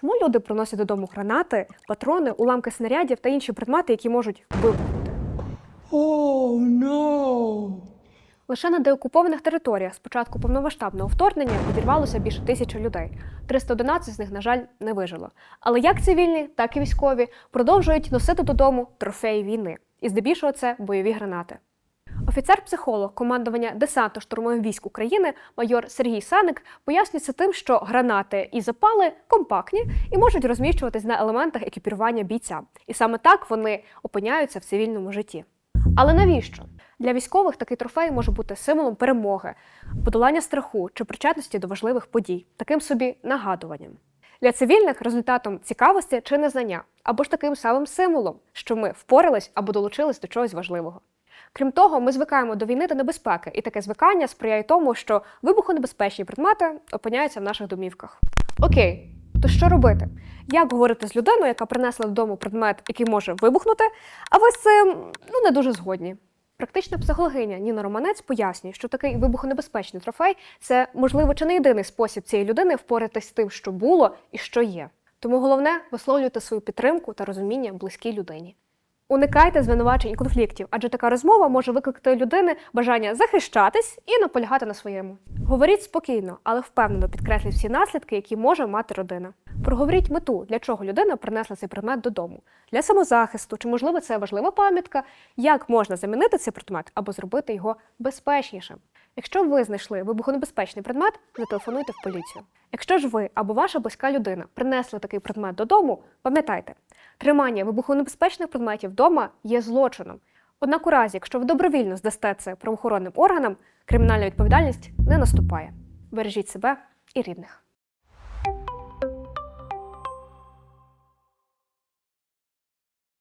Чому люди приносять додому гранати, патрони, уламки снарядів та інші предмети, які можуть вибухнути? Oh no! Лише на деокупованих територіях з початку повномасштабного вторгнення підірвалося більше тисячі людей. 311 з них, на жаль, не вижило. Але як цивільні, так і військові продовжують носити додому трофеї війни. І здебільшого це бойові гранати. Офіцер-психолог командування десанту штурмових військ України майор Сергій Саник пояснюється тим, що гранати і запали компактні і можуть розміщуватись на елементах екіпірування бійця. І саме так вони опиняються в цивільному житті. Але навіщо? Для військових такий трофей може бути символом перемоги, подолання страху чи причетності до важливих подій, таким собі нагадуванням. Для цивільних результатом цікавості чи незнання, або ж таким самим символом, що ми впорались або долучились до чогось важливого. Крім того, ми звикаємо до війни та небезпеки, і таке звикання сприяє тому, що вибухонебезпечні предмети опиняються в наших домівках. Окей, то що робити? Як говорити з людиною, яка принесла додому предмет, який може вибухнути, а ви з цим ну не дуже згодні? Практична психологиня Ніна Романець пояснює, що такий вибухонебезпечний трофей це можливо чи не єдиний спосіб цієї людини впоратись з тим, що було і що є. Тому головне висловлювати свою підтримку та розуміння близькій людині. Уникайте звинувачень і конфліктів, адже така розмова може викликати людини бажання захищатись і наполягати на своєму. Говоріть спокійно, але впевнено підкресліть всі наслідки, які може мати родина. Проговоріть мету, для чого людина принесла цей предмет додому, для самозахисту, чи можливо це важлива пам'ятка, як можна замінити цей предмет або зробити його безпечнішим. Якщо ви знайшли вибухонебезпечний предмет, зателефонуйте в поліцію. Якщо ж ви або ваша близька людина принесли такий предмет додому, пам'ятайте, тримання вибухонебезпечних предметів вдома є злочином. Однак у разі, якщо ви добровільно здасте це правоохоронним органам, кримінальна відповідальність не наступає. Бережіть себе і рідних.